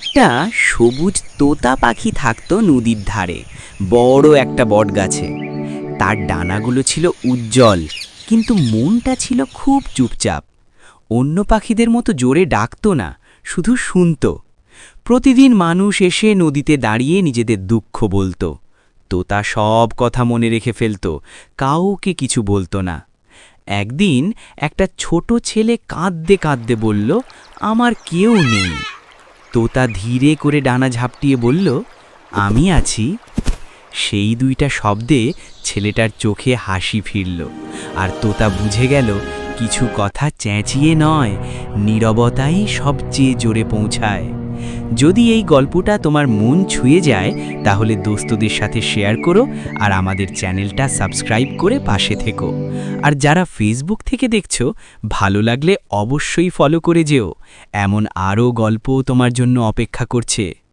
একটা সবুজ তোতা পাখি থাকতো নদীর ধারে, বড় একটা বট গাছে তার ডানাগুলো ছিল উজ্জ্বল, কিন্তু মনটা ছিল খুব চুপচাপ। অন্য পাখিদের মতো জোরে ডাকতো না, শুধু শুনত। প্রতিদিন মানুষ এসে নদীতে দাঁড়িয়ে নিজেদের দুঃখ বলতো। তোতা সব কথা মনে রেখে ফেলত, কাউকে কিছু বলতো না। একদিন একটা ছোট ছেলে কাঁদতে কাঁদতে বলল, আমার কেউ নেই। তোতা ধীরে করে ডানা ঝাপটিয়ে বলল, আমি আছি। সেই দুইটা শব্দে ছেলেটার চোখে হাসি ফিরল, আর তোতা বুঝে গেল, কিছু কথা চেঁচিয়ে নয়, নীরবতাই সবচেয়ে জোরে পৌঁছায়। যদি এই গল্পটা তোমার মন ছুঁয়ে যায়, তাহলে দোস্তদের সাথে শেয়ার করো আর আমাদের চ্যানেলটা সাবস্ক্রাইব করে পাশে থেকো। আর যারা ফেসবুক থেকে দেখছ, ভালো লাগলে অবশ্যই ফলো করে যেও। এমন আরও গল্প তোমার জন্য অপেক্ষা করছে।